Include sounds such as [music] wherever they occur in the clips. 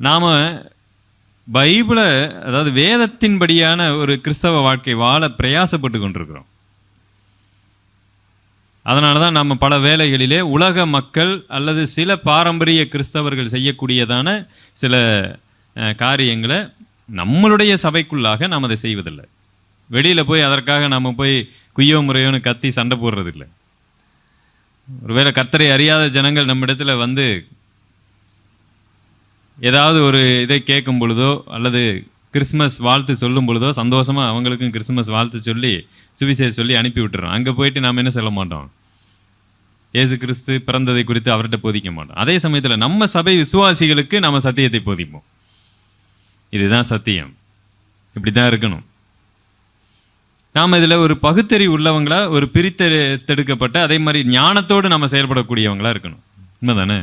நாம் பைபிளை அதாவது வேதத்தின்படியான ஒரு கிறிஸ்தவ வாழ்க்கை வாழ பிரயாசப்பட்டு கொண்டிருக்கிறோம். அதனால தான் நம்ம பல வேலைகளிலே உலக மக்கள் அல்லது சில பாரம்பரிய கிறிஸ்தவர்கள் செய்யக்கூடியதான சில காரியங்களை நம்மளுடைய சபைக்குள்ளாக நாம் அதை செய்வதில்லை. வெளியில் போய் அதற்காக நம்ம போய் குய்யோ முறையோன்னு கத்தி சண்டை போடுறதில்லை. ஒருவேளை கர்த்தரை அறியாத ஜனங்கள் நம்மிடத்துல வந்து ஏதாவது ஒரு இதை கேட்கும் பொழுதோ அல்லது கிறிஸ்மஸ் வாழ்த்து சொல்லும் பொழுதோ சந்தோஷமாக அவங்களுக்கும் கிறிஸ்மஸ் வாழ்த்து சொல்லி சுவிசேஷ சொல்லி அனுப்பி விட்டுறோம். அங்கே போயிட்டு நாம் என்ன சொல்ல மாட்டோம்? ஏசு கிறிஸ்து பிறந்ததை குறித்து அவர்கிட்ட போதிக்க மாட்டோம். அதே சமயத்தில் நம்ம சபை விசுவாசிகளுக்கு நம்ம சத்தியத்தை போதிப்போம். இதுதான் சத்தியம். இப்படி தான் இருக்கணும். நாம் இதில் ஒரு பகுத்தறிவு உள்ளவங்களா ஒரு பிரித்தெடுக்கப்பட்ட அதே மாதிரி ஞானத்தோடு நம்ம செயல்படக்கூடியவங்களா இருக்கணும். உண்மைதானே?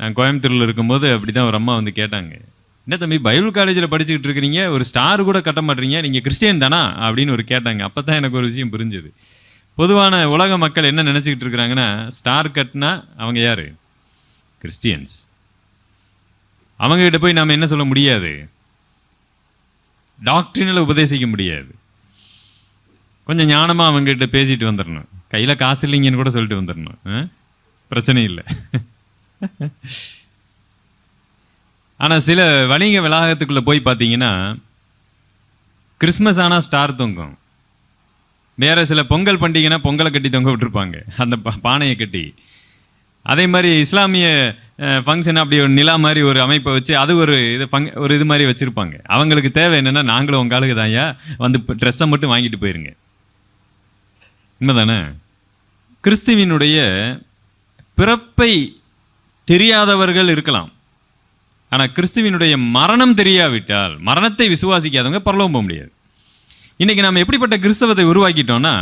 நான் கோயம்புத்தூரில் இருக்கும்போது அப்படிதான் ஒரு அம்மா வந்து கேட்டாங்க. என்ன தம்பி பைபிள் காலேஜில் படிச்சுக்கிட்டு இருக்கிறீங்க? ஒரு ஸ்டார் கூட கட்ட மாட்டீங்க. நீங்கள் கிறிஸ்டியன் தானா? அப்படின்னு ஒரு கேட்டாங்க. அப்போ தான் எனக்கு ஒரு விஷயம் புரிஞ்சுது. பொதுவான உலக மக்கள் என்ன நினச்சிக்கிட்டு இருக்கிறாங்கன்னா ஸ்டார் கட்டினா அவங்க யார்? கிறிஸ்டியன்ஸ். அவங்ககிட்ட போய் நாம் என்ன சொல்ல முடியாது? டாக்டரினில் உபதேசிக்க முடியாது. கொஞ்சம் ஞானமாக அவங்ககிட்ட பேசிட்டு வந்துடணும் கையில் காசு இல்லைங்கன்னு கூட சொல்லிட்டு வந்துடணும் ஆ? பிரச்சனை இல்லை. [laughs] [laughs] ஆனால் சில வணிக வளாகத்துக்குள்ளே போய் பார்த்தீங்கன்னா கிறிஸ்மஸ் ஆனால் ஸ்டார் தொங்கும். வேறு சில பொங்கல் பண்டிகைனா பொங்கலை கட்டி தொங்க விட்டுருப்பாங்க. அந்த பானையை கட்டி. அதே மாதிரி இஸ்லாமிய ஃபங்க்ஷன் அப்படி ஒரு நிலா மாதிரி ஒரு அமைப்பை வச்சு அது ஒரு இது ஃபங்- ஒரு இது மாதிரி வச்சுருப்பாங்க. அவங்களுக்கு தேவை என்னென்னா நாங்களும் உங்க ஆளுக்கு தான்யா வந்து ட்ரெஸ்ஸை மட்டும் வாங்கிட்டு போயிருங்க. உண்மைதானே? கிறிஸ்துவினுடைய பிறப்பை தெரியாதவர்கள் இருக்கலாம். ஆனால் கிறிஸ்துவினுடைய மரணம் தெரியாவிட்டால் மரணத்தை விசுவாசிக்காதவங்க பரலோகம் போக முடியாது. இன்னைக்கு நாம் எப்படிப்பட்ட கிறிஸ்தவத்தை உருவாக்கிட்டோம்னா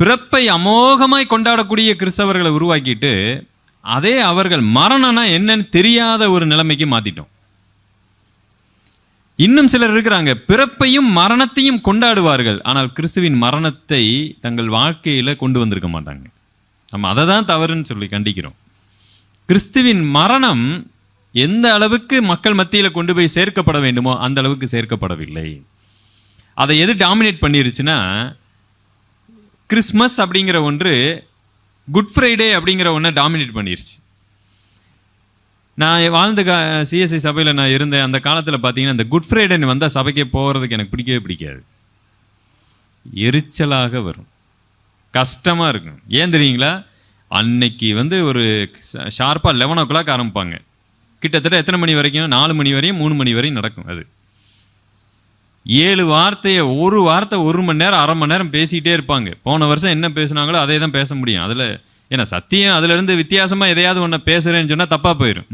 பிறப்பை அமோகமாய் கொண்டாடக்கூடிய கிறிஸ்தவர்களை உருவாக்கிட்டு அதே அவர்கள் மரணம்னா என்னன்னு தெரியாத ஒரு நிலைமைக்கு மாத்திட்டோம். இன்னும் சிலர் இருக்கிறாங்க பிறப்பையும் மரணத்தையும் கொண்டாடுவார்கள் ஆனால் கிறிஸ்துவின் மரணத்தை தங்கள் வாழ்க்கையில் கொண்டு வந்திருக்க மாட்டாங்க. நம்ம அதை தான் தவறுன்னு சொல்லி கண்டிக்கிறோம். கிறிஸ்துவின் மரணம் எந்த அளவுக்கு மக்கள் மத்தியில் கொண்டு போய் சேர்க்கப்பட வேண்டுமோ அந்த அளவுக்கு சேர்க்கப்படவில்லை. அதை எது டாமினேட் பண்ணிருச்சுன்னா கிறிஸ்மஸ் அப்படிங்கிற ஒன்று குட் ஃப்ரைடே அப்படிங்கிற ஒன்றை டாமினேட் பண்ணிருச்சு. நான் வாழ்ந்த கா சிஎஸ்ஐ சபையில் நான் இருந்தேன். அந்த காலத்தில் பார்த்தீங்கன்னா இந்த குட் ஃப்ரைடேன்னு வந்தால் சபைக்கே போகிறதுக்கு எனக்கு பிடிக்கவே பிடிக்காது. எரிச்சலாக வரும். கஷ்டமாக இருக்கும். ஏன் தெரியுங்களா? அன்னைக்கு வந்து ஒரு ஷார்ப்பாக லெவன் ஓ கிளாக் ஆரம்பிப்பாங்க. கிட்டத்தட்ட எத்தனை மணி வரைக்கும்? நாலு மணி வரையும் மூணு மணி வரையும் நடக்கும் அது. ஏழு வார்த்தையை ஒரு வார்த்தை ஒரு மணி நேரம் அரை மணி நேரம் பேசிக்கிட்டே இருப்பாங்க. போன வருஷம் என்ன பேசுனாங்களோ அதே தான் பேச முடியும். அதில் ஏன்னா சத்தியம் அதுலேருந்து வித்தியாசமாக எதையாவது ஒன்று பேசுகிறேன்னு சொன்னால் தப்பாக போயிடும்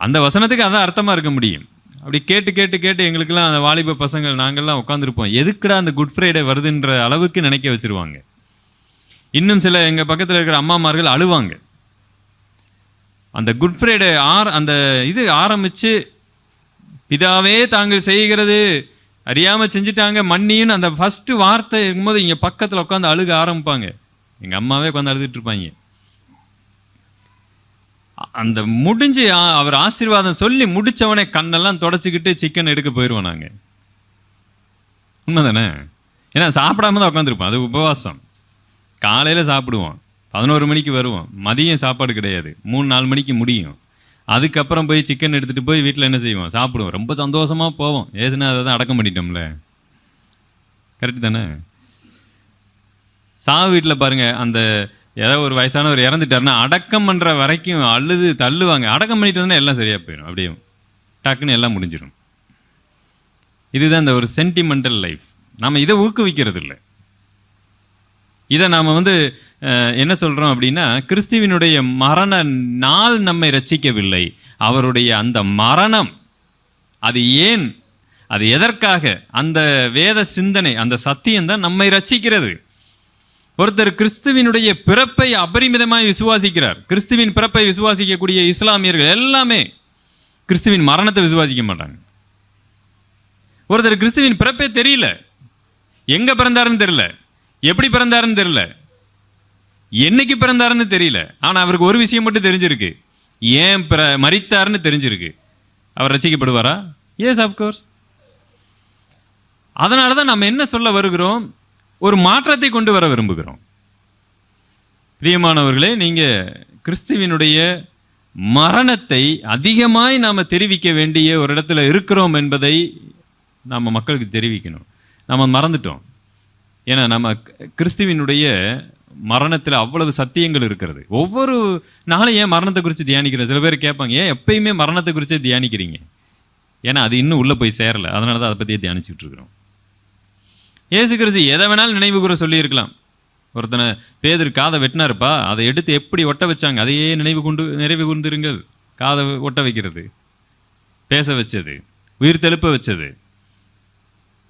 அந்த வசனத்துக்கு அதான் அர்த்தமாக இருக்க முடியும். அப்படி கேட்டு கேட்டு கேட்டு எங்களுக்கெல்லாம் அந்த வாலிப பசங்கள் நாங்கள்லாம் உட்காந்துருப்போம் எதுக்குடா அந்த குட் ஃப்ரைடே வருதுன்ற அளவுக்கு நினைக்க வச்சிருவாங்க. இன்னும் சில எங்கள் பக்கத்தில் இருக்கிற அம்மாமார்கள் அழுவாங்க. அந்த குட் ஃப்ரைடே ஆர் அந்த இது ஆரம்பிச்சு பிதாவே தாங்கள் செய்கிறது அறியாமல் செஞ்சுட்டாங்க மன்னின்னு அந்த ஃபஸ்ட்டு வார்த்தை இருக்கும்போது இங்கே பக்கத்தில் உட்காந்து அழுக ஆரம்பிப்பாங்க. எங்கள் அம்மாவே உட்காந்து அழுதுட்டு இருப்பாங்க. அந்த முடிஞ்சு அவர் ஆசீர்வாதம் சொல்லி முடித்தவனே கண்ணெல்லாம் தொடச்சிக்கிட்டு சிக்கன் எடுக்க போயிடுவோம் நாங்கள் உண்மை தானே ஏன்னா சாப்பிடாம தான் உட்காந்துருப்போம் அது உபவாசம். காலையில் சாப்பிடுவோம். பதினோரு மணிக்கு வருவோம். மதியம் சாப்பாடு கிடையாது. மூணு நாலு மணிக்கு முடியும். அதுக்கப்புறம் போய் சிக்கன் எடுத்துகிட்டு போய் வீட்டில் என்ன செய்வோம்? சாப்பிடுவோம். ரொம்ப சந்தோஷமாக போவோம். ஏசுனா அதை தான் அடக்கம் பண்ணிட்டோம்ல. கரெக்ட் தானே? சாவு வீட்டில் பாருங்கள் அந்த ஏதோ ஒரு வயசானவர் இறந்துட்டாருன்னா அடக்கம் பண்ணுற வரைக்கும் அழுது தள்ளுவாங்க. அடக்கம் பண்ணிட்டு எல்லாம் சரியாக போயிடும். அப்படியே டக்குன்னு எல்லாம் முடிஞ்சிடும் இதுதான் இந்த ஒரு சென்டிமெண்டல் லைஃப் நம்ம இதை ஊக்குவிக்கிறது இல்லை இதை நாம வந்து அஹ், என்ன சொல்றோம் அப்படின்னா கிறிஸ்துவினுடைய மரண நாள் நம்மை ரச்சிக்கவில்லை அவருடைய அந்த மரணம் அது ஏன் அது எதற்காக அந்த வேத சிந்தனை அந்த சத்தியம் தான் நம்மை ரச்சிக்கிறது ஒருத்தர் கிறிஸ்துவினுடைய பிறப்பை அபரிமிதமாய் விசுவாசிக்கிறார். கிறிஸ்துவின் பிறப்பை விசுவாசிக்கக்கூடிய இஸ்லாமியர்கள் எல்லாமே கிறிஸ்துவின் மரணத்தை விசுவாசிக்க மாட்டாங்க. ஒருத்தர் கிறிஸ்துவின் பிறப்பே தெரியல. எங்க பிறந்தாருன்னு தெரியல. எப்படி பிறந்தாருன்னு தெரியல. என்னைக்கு பிறந்தாருன்னு தெரியல. ஆனால் அவருக்கு ஒரு விஷயம் மட்டும் தெரிஞ்சிருக்கு. ஏன் பிற மறித்தாருன்னு தெரிஞ்சிருக்கு. அவர் ரசிக்கப்படுவாரா? எஸ் அஃப்கோர்ஸ் அதனால தான் நம்ம என்ன சொல்ல வருகிறோம்? ஒரு மாற்றத்தை கொண்டு வர விரும்புகிறோம். பிரியமானவர்களே நீங்கள் கிறிஸ்துவினுடைய மரணத்தை அதிகமாய் நாம் தெரிவிக்க வேண்டிய ஒரு இடத்துல இருக்கிறோம் என்பதை நம்ம மக்களுக்கு தெரிவிக்கணும். நம்ம மறந்துட்டோம். ஏன்னா நம்ம கிறிஸ்துவினுடைய மரணத்தில் அவ்வளவு சத்தியங்கள் இருக்கிறது. ஒவ்வொரு நாளும் ஏன் மரணத்தை குறித்து தியானிக்கிறேன்? சில பேர் கேட்பாங்க ஏன் எப்பயுமே மரணத்தை குறித்தே தியானிக்கிறீங்க? ஏன்னா அது இன்னும் உள்ளே போய் சேரலை. அதனால தான் அதை பற்றியே தியானிச்சுட்டு இருக்கிறோம். ஏசு கிறிஸ்து எதை வேணாலும் நினைவு கூற சொல்லியிருக்கலாம். ஒருத்தனை பேதர் காதை வெட்டினாருப்பா அதை எடுத்து எப்படி ஒட்ட வச்சாங்க? அதையே நினைவு கொண்டு நிறைவு கூர்ந்திருங்கள். காதை ஒட்ட வைக்கிறது பேச வச்சது உயிர் தெழுப்ப வச்சது.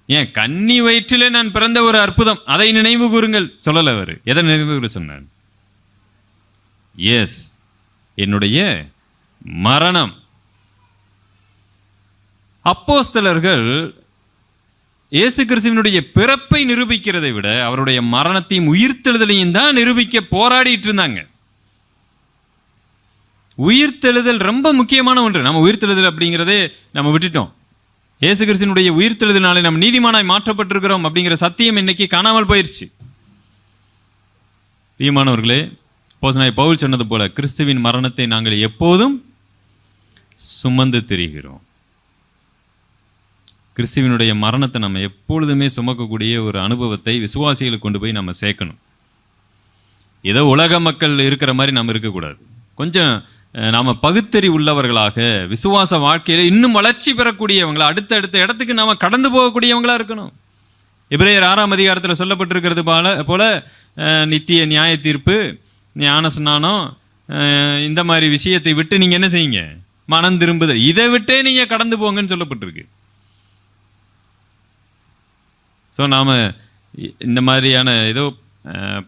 ஏன் கன்னி வயிற்றிலே நான் பிறந்த ஒரு அற்புதம்? அதை நினைவு கூறுங்கள். சொல்லல அவர். எதை நினைவு கூற சொன்னார்? எஸ் என்னுடைய மரணம். அப்போஸ்தலர்கள் இயேசு கிறிஸ்துவனுடைய பிறப்பை நிரூபிக்கிறதை விட அவருடைய மரணத்தையும் உயிர்த்தெழுதலையும் தான் நிரூபிக்க போராடிட்டு இருந்தாங்க. உயிர்த்தெழுதல் ரொம்ப முக்கியமான ஒன்று. நம்ம உயிர்த்தெழுதல் அப்படிங்கிறதே நம்ம விட்டுட்டோம். இயேசு கிறிஸ்துவினுடைய உயிர்த்தெழுதினாலே நம்ம நீதிமானாய் மாற்றப்பட்டிருக்கிறோம் அப்படிங்கிற சத்தியம் இன்னைக்கு காணாமல் போயிடுச்சு பிரியமானவர்களே போசனாய் பவுல் சொன்னது போல கிறிஸ்துவின் மரணத்தை நாங்கள் எப்போதும் சுமந்து திரிகிறோம். கிறிஸ்துவினுடைய மரணத்தை நம்ம எப்பொழுதுமே சுமக்கக்கூடிய ஒரு அனுபவத்தை விசுவாசிகளுக்கு கொண்டு போய் நம்ம சேர்க்கணும். ஏதோ உலக மக்கள் இருக்கிற மாதிரி நம்ம இருக்கக்கூடாது. கொஞ்சம் நாம் பகுத்தறி உள்ளவர்களாக விசுவாச வாழ்க்கையில் இன்னும் வளர்ச்சி பெறக்கூடியவங்களா அடுத்த அடுத்த இடத்துக்கு நாம் கடந்து போகக்கூடியவங்களா இருக்கணும். இப்ரேயர் ஆறாம் அதிகாரத்தில் சொல்லப்பட்டிருக்கிறது போல போல நித்திய நியாய தீர்ப்பு ஞான ஸ்நானம் இந்த மாதிரி விஷயத்தை விட்டு நீங்கள் என்ன செய்யுங்க? மனம் திரும்புதல். இதை விட்டே நீங்கள் கடந்து போங்கன்னு சொல்லப்பட்டிருக்கு. ஸோ நாம் இந்த மாதிரியான ஏதோ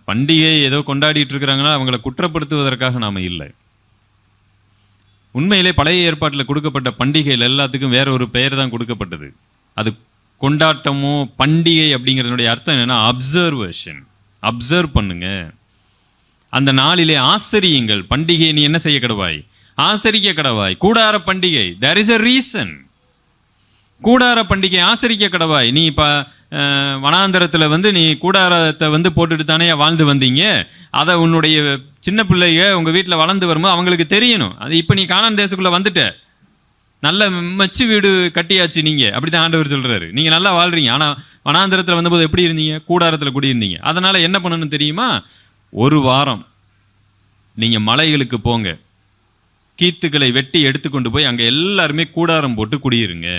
பண்டிகை ஏதோ கொண்டாடிட்டு இருக்கிறாங்கன்னா அவங்கள குற்றப்படுத்துவதற்காக நாம் இல்லை. உண்மையிலே பழைய ஏற்பாட்டில் கொடுக்கப்பட்ட பண்டிகைகள் எல்லாத்துக்கும் வேற ஒரு பெயர் தான் கொடுக்கப்பட்டது. அது கொண்டாட்டமோ பண்டிகை அப்படிங்கிறதுனுடைய அர்த்தம் என்னென்னா அப்சர்வேஷன் அப்சர்வ் பண்ணுங்க. அந்த நாளிலே ஆசரியுங்கள். பண்டிகையை நீ என்ன செய்ய கடவாய்? ஆசரிக்க கடவாய். கூடார பண்டிகை. தேர் இஸ் அ ரீசன் கூடார பண்டிகை ஆசரிக்க கடவாய். நீ இப்போ வனாந்தரத்தில் வந்து நீ கூடாரத்தை வந்து போட்டுட்டு தானே வாழ்ந்து வந்தீங்க? அதை உன்னுடைய சின்ன பிள்ளைங்க உங்கள் வீட்டில் வளர்ந்து வரும்போது அவங்களுக்கு தெரியணும். அது இப்போ நீ காணான் தேசத்துக்குள்ளே வந்துட்ட. நல்ல மச்சு வீடு கட்டியாச்சு நீங்கள் அப்படி தான் ஆண்டவர் சொல்கிறாரு நீங்கள் நல்லா வாழ்றீங்க. ஆனால் வனாந்தரத்தில் வந்தபோது எப்படி இருந்தீங்க? கூடாரத்தில் குடியிருந்தீங்க. அதனால் என்ன பண்ணணும் தெரியுமா? ஒரு வாரம் நீங்கள் மலைகளுக்கு போங்க. கீத்துக்களை வெட்டி எடுத்துக்கொண்டு போய் அங்கே எல்லாருமே கூடாரம் போட்டு குடியிருங்க.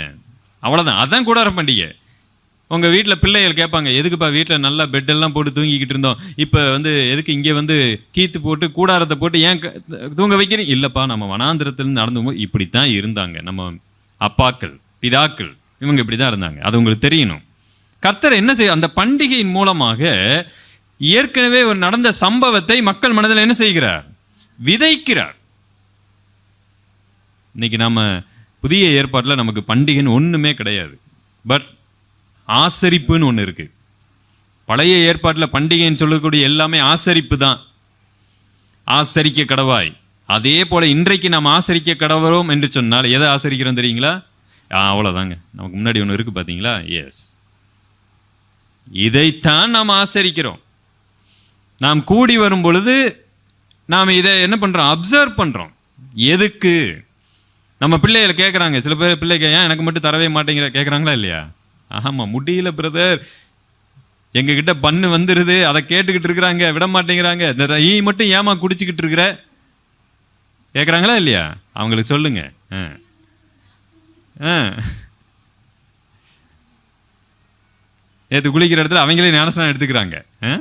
அவ்வளோதான் அதான் கூடாரம் பண்டிகை. உங்க வீட்டில் பிள்ளைகள் கேட்பாங்க எதுக்குப்பா வீட்டில் நல்லா பெட்டெல்லாம் போட்டு தூங்கிக்கிட்டு இருந்தோம்? இப்போ வந்து எதுக்கு இங்கே வந்து கீத்து போட்டு கூடாரத்தை போட்டு ஏன் க- தூங்க வைக்கிறீங்க இல்லப்பா நம்ம வனாந்திரத்துலேருந்து நடந்து போது இப்படித்தான் இருந்தாங்க. நம்ம அப்பாக்கள் பிதாக்கள் இவங்க இப்படி தான் இருந்தாங்க. அது உங்களுக்கு தெரியணும். கர்த்தர் என்ன செய்ய அந்த பண்டிகையின் மூலமாக ஏற்கனவே ஒரு நடந்த சம்பவத்தை மக்கள் மனதில் என்ன செய்கிறார்? விதைக்கிறார். இன்னைக்கு நாம புதிய ஏற்பாட்டில் நமக்கு பண்டிகைன்னு ஒண்ணுமே கிடையாது. பட் ஆசரிப்புன்னு ஒன்று இருக்குது பழைய ஏற்பாட்டில் பண்டிகைன்னு சொல்லக்கூடிய எல்லாமே ஆசரிப்பு தான். ஆசரிக்க கடவாய். அதே போல் இன்றைக்கு நாம் ஆசரிக்க கடவரோம் என்று சொன்னால் எதை ஆசரிக்கிறோம் தெரியுங்களா? ஆ, நமக்கு முன்னாடி ஒன்று இருக்குது பார்த்தீங்களா எஸ் இதைத்தான் நாம் ஆசரிக்கிறோம். நாம் கூடி வரும் பொழுது நாம் இதை என்ன பண்ணுறோம் அப்சர்வ் பண்ணுறோம் எதுக்கு? நம்ம பிள்ளைகளை கேட்குறாங்க சில பேர் பிள்ளைங்க ஏன் எனக்கு மட்டும் தரவே மாட்டேங்கிற? கேட்குறாங்களா இல்லையா? ஆமாம் முடியல பிரதர் எங்ககிட்ட பண்ணு வந்துருது. அதை கேட்டுக்கிட்டு இருக்கிறாங்க. விட மாட்டேங்கிறாங்க இந்த ஈ மட்டும் ஏமா குடிச்சுக்கிட்டு இருக்கிற? கேட்குறாங்களா இல்லையா? அவங்களுக்கு சொல்லுங்க. ஆ. ஆ. குளிக்கிற இடத்துல அவங்களே ஞானஸ்நானம் எடுத்துக்கிறாங்க. ஆ?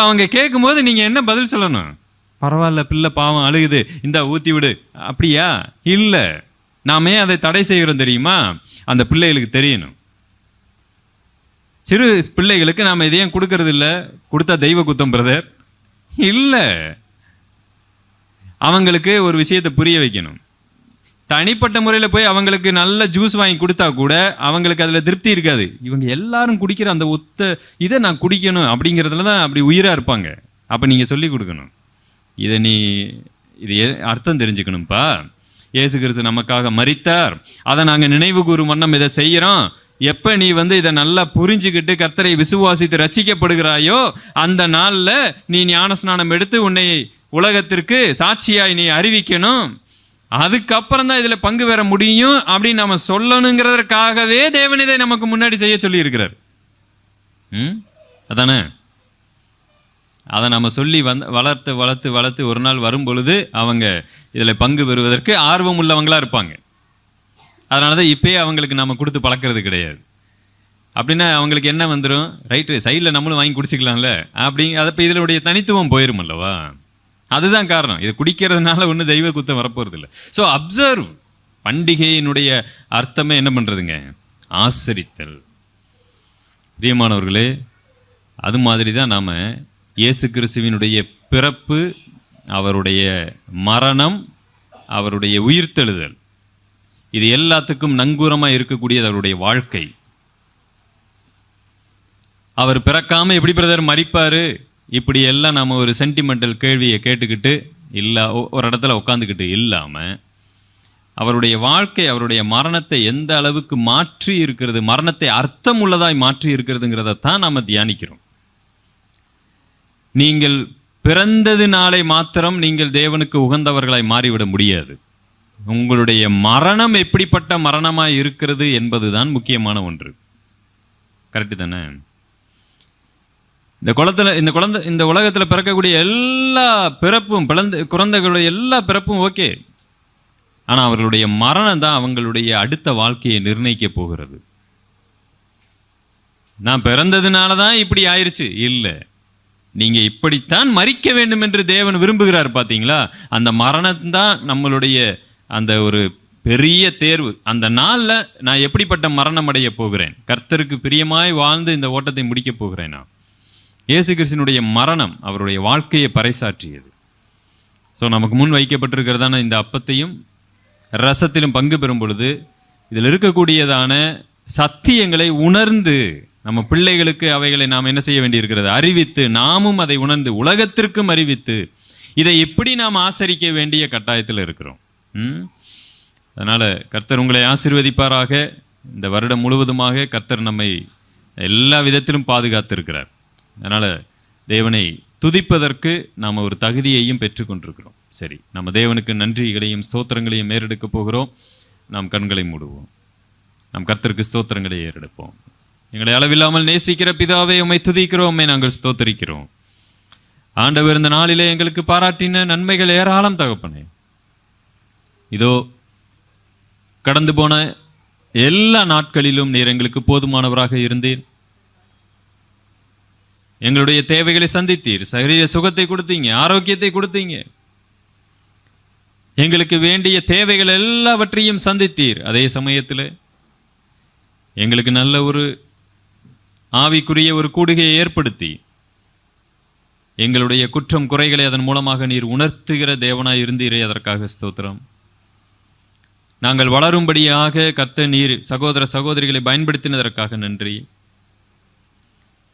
அவங்க கேட்கும்போது நீங்கள் என்ன பதில் சொல்லணும்? பரவாயில்ல பிள்ளை பாவம் அழுகுது. இந்த ஊற்றி விடு. அப்படியா? இல்லை. நாம ஏன் அதை தடை செய்கிறோம் தெரியுமா? அந்த பிள்ளைகளுக்கு தெரியணும். சிறு பிள்ளைகளுக்கு நாம் இதையும் கொடுக்கறது இல்லை. கொடுத்தா தெய்வ குத்தம் பிரதர் இல்லை. அவங்களுக்கு ஒரு விஷயத்தை புரிய வைக்கணும். தனிப்பட்ட முறையில் போய் அவங்களுக்கு நல்ல ஜூஸ் வாங்கி கொடுத்தா கூட அவங்களுக்கு அதில் திருப்தி இருக்காது. இவங்க எல்லாரும் குடிக்கிற அந்த ஒத்த இதை நான் குடிக்கணும் அப்படிங்கிறதுல தான் அப்படி உயிராக இருப்பாங்க. அப்போ நீங்கள் சொல்லி கொடுக்கணும். இதை நீ இது அர்த்தம் தெரிஞ்சுக்கணும்ப்பா இயேசு கிறிஸ்து நமக்காக மறித்தார் அதை நாங்கள் நினைவு கூறும் வண்ணம் இதை செய்கிறோம். எப்போ நீ வந்து இதை நல்லா புரிஞ்சுக்கிட்டு கர்த்தரை விசுவாசித்து ரச்சிக்கப்படுகிறாயோ அந்த நாளில் நீ ஞானஸ்நானம் எடுத்து உன்னை உலகத்திற்கு சாட்சியாய் நீ அறிவிக்கணும். அதுக்கப்புறம் தான் இதில் பங்கு பெற முடியும் அப்படின்னு நம்ம சொல்லணுங்கிறதற்காகவே தேவன் இதை நமக்கு முன்னாடி செய்ய சொல்லியிருக்கிறார். ம்? அதானே? அதை நம்ம சொல்லி வந் வளர்த்து வளர்த்து வளர்த்து ஒரு நாள் வரும் பொழுது அவங்க இதில் பங்கு பெறுவதற்கு ஆர்வம் உள்ளவங்களாக இருப்பாங்க. அதனால தான் இப்போயே அவங்களுக்கு நம்ம கொடுத்து பழக்கிறது கிடையாது. அப்படின்னா அவங்களுக்கு என்ன வந்துடும் ரைட்டு சைடில் நம்மளும் வாங்கி குடிச்சிக்கலாம்ல? அப்படி அதை இப்போ இதனுடைய தனித்துவம் போயிரும் அல்லவா? அதுதான் காரணம். இது குடிக்கிறதுனால ஒன்றும் தெய்வ குத்தம் வரப்போகிறது இல்லை ஸோ அப்சர்வ் பண்டிகையினுடைய அர்த்தமே என்ன பண்ணுறதுங்க ஆசரித்தல். பிரியமானவர்களே அது மாதிரி தான் நாம் இயேசு கிறிஸ்துவினுடைய பிறப்பு அவருடைய மரணம் அவருடைய உயிர்த்தெழுதல். இது எல்லாத்துக்கும் நங்கூரமாக இருக்கக்கூடியது அவருடைய வாழ்க்கை. அவர் பிறக்காம எப்படி பிரதர் மறிப்பார் இப்படி எல்லாம் நம்ம ஒரு சென்டிமெண்டல் கேள்வியை கேட்டுக்கிட்டு இல்லை ஒ- ஒரு இடத்துல உட்காந்துக்கிட்டு இல்லாமல் அவருடைய வாழ்க்கை அவருடைய மரணத்தை எந்த அளவுக்கு மாற்றி இருக்கிறது மரணத்தை அர்த்தம் உள்ளதாய் மாற்றி இருக்கிறதுங்கிறத தான் நாம் தியானிக்கிறோம். நீங்கள் பிறந்தது நாளை மாத்திரம் நீங்கள் தேவனுக்கு உகந்தவர்களாய் மாறிவிட முடியாது. உங்களுடைய மரணம் எப்படிப்பட்ட மரணமாய் இருக்கிறது என்பதுதான் முக்கியமான ஒன்று. கரெக்டு தானே? இந்த குளத்தில் இந்த குழந்தை இந்த உலகத்தில் பிறக்கக்கூடிய எல்லா பிறப்பும் பிறந்த குழந்தைகளுடைய எல்லா பிறப்பும் ஓகே. ஆனால் அவர்களுடைய மரணம் தான் அவங்களுடைய அடுத்த வாழ்க்கையை நிர்ணயிக்க போகிறது. நான் பிறந்ததுனால தான் இப்படி ஆயிடுச்சு இல்லை. நீங்க இப்படித்தான் மறிக்க வேண்டும் என்று தேவன் விரும்புகிறார் பார்த்தீங்களா அந்த மரணம் தான் நம்மளுடைய அந்த ஒரு பெரிய தேர்வு. அந்த நாளில் நான் எப்படிப்பட்ட மரணம் அடைய போகிறேன்? கர்த்தருக்கு பிரியமாய் வாழ்ந்து இந்த ஓட்டத்தை முடிக்க போகிறேன்? நான் இயேசு கிறிஸ்தினுடைய மரணம் அவருடைய வாழ்க்கையை பறைசாற்றியது. ஸோ நமக்கு முன் வைக்கப்பட்டிருக்கிறதான இந்த அப்பத்தையும் ரசத்திலும் பங்கு பெறும் பொழுது இதில் இருக்கக்கூடியதான சத்தியங்களை உணர்ந்து நம்ம பிள்ளைகளுக்கு அவைகளை நாம் என்ன செய்ய வேண்டியிருக்கிறது? அறிவித்து நாமும் அதை உணர்ந்து உலகத்திற்கும் அறிவித்து இதை எப்படி நாம் ஆசரிக்க வேண்டிய கட்டாயத்தில் இருக்கிறோம்? ம்? கர்த்தர் உங்களை ஆசீர்வதிப்பாராக. இந்த வருடம் முழுவதுமாக கர்த்தர் நம்மை எல்லா விதத்திலும் பாதுகாத்திருக்கிறார். அதனால் தேவனை துதிப்பதற்கு நாம் ஒரு தகுதியையும் பெற்றுக்கொண்டிருக்கிறோம் சரி நம்ம தேவனுக்கு நன்றிகளையும் ஸ்தோத்திரங்களையும் ஏறெடுக்க போகிறோம். நாம் கண்களை மூடுவோம். நாம் கர்த்தருக்கு ஸ்தோத்திரங்களை ஏறெடுப்போம். எங்களை அளவில்லாமல் நேசிக்கிற பிதாவே உம்மை துதிக்கிறோமே நாங்கள் ஸ்தோத்தரிக்கிறோம். ஆண்டவர் இந்த நாளிலே எங்களுக்கு பாராட்டின நன்மைகள் ஏராளம் தகப்பனே. இதோ கடந்து போன எல்லா நாட்களிலும் நீர் எங்களுக்கு போதுமானவராக இருந்தீர். எங்களுடைய தேவைகளை சந்தித்தீர். சரீர சுகத்தை கொடுத்தீங்க ஆரோக்கியத்தை கொடுத்தீங்க. எங்களுக்கு வேண்டிய தேவைகள் எல்லாவற்றையும் சந்தித்தீர். அதே சமயத்தில் எங்களுக்கு நல்ல ஒரு ஆவிக்குரிய ஒரு கூடுகையை ஏற்படுத்தி எங்களுடைய குற்றம் குறைகளை அதன் மூலமாக நீர் உணர்த்துகிற தேவனாய் இருந்தீரே அதற்காக ஸ்தோத்திரம். நாங்கள் வளரும்படியாக கர்த்த நீர் சகோதர சகோதரிகளை பயன்படுத்தினதற்காக நன்றி.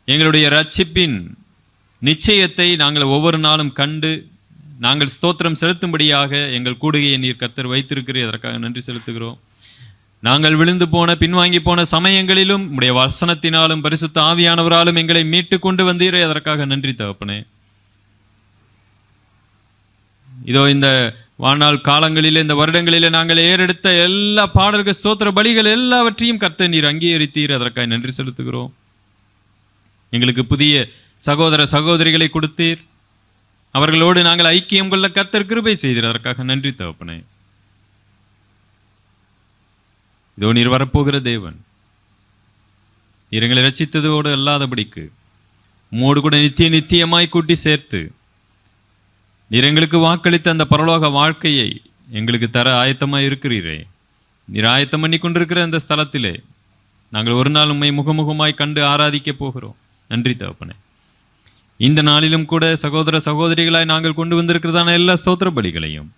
எங்களுடைய ரட்சிப்பின் நிச்சயத்தை நாங்கள் ஒவ்வொரு நாளும் கண்டு நாங்கள் ஸ்தோத்திரம் செலுத்தும்படியாக எங்கள் கூடுகையை நீர் கர்த்தர் வைத்திருக்கிறீர். அதற்காக நன்றி செலுத்துகிறோம். நாங்கள் விழுந்து போன பின்வாங்கி போன சமயங்களிலும் உடைய வசனத்தினாலும் பரிசுத்த ஆவியானவராலும் எங்களை மீட்டு கொண்டு வந்தீரே. அதற்காக நன்றி தகப்பனே. இதோ இந்த வாழ்நாள் காலங்களிலே இந்த வருடங்களிலே நாங்கள் ஏறெடுத்த எல்லா பாடல்கள் ஸ்தோத்திர பலிகள் எல்லாவற்றையும் கர்த்தர் நீர் அங்கீகரித்தீர். அதற்காக நன்றி செலுத்துகிறோம். எங்களுக்கு புதிய சகோதர சகோதரிகளை கொடுத்தீர். அவர்களோடு நாங்கள் ஐக்கியம் கொள்ள கர்த்தர் கிருபை செய்தீர். அதற்காக நன்றி தகப்பனே. இதோ நீர் வரப்போகிற தேவன் நீர் எங்களை ரச்சித்ததோடு அல்லாதபடிக்கு உம்மோடு கூட நித்திய நித்தியமாய் கூட்டி சேர்த்து நீர் எங்களுக்கு வாக்களித்த அந்த பரலோக வாழ்க்கையை எங்களுக்கு தர ஆயத்தமாய் இருக்கிறீரே. நீர் ஆயத்தம் பண்ணி கொண்டிருக்கிற அந்த ஸ்தலத்திலே நாங்கள் ஒரு நாள் உண்மை முகமுகமாய் கண்டு ஆராதிக்க போகிறோம். நன்றி தகப்பனே. இந்த நாளிலும் கூட சகோதர சகோதரிகளாய் நாங்கள் கொண்டு வந்திருக்கிறதான எல்லா ஸ்தோத்திர பலிகளையும்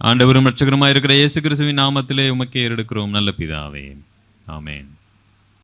ஆண்டவரும் ரட்சகருமாய் இருக்கிற இயேசு கிறிஸ்துவின் நாமத்திலே உமக்கே ஏறெடுக்கிறோம். நல்ல பிதாவே. ஆமேன்.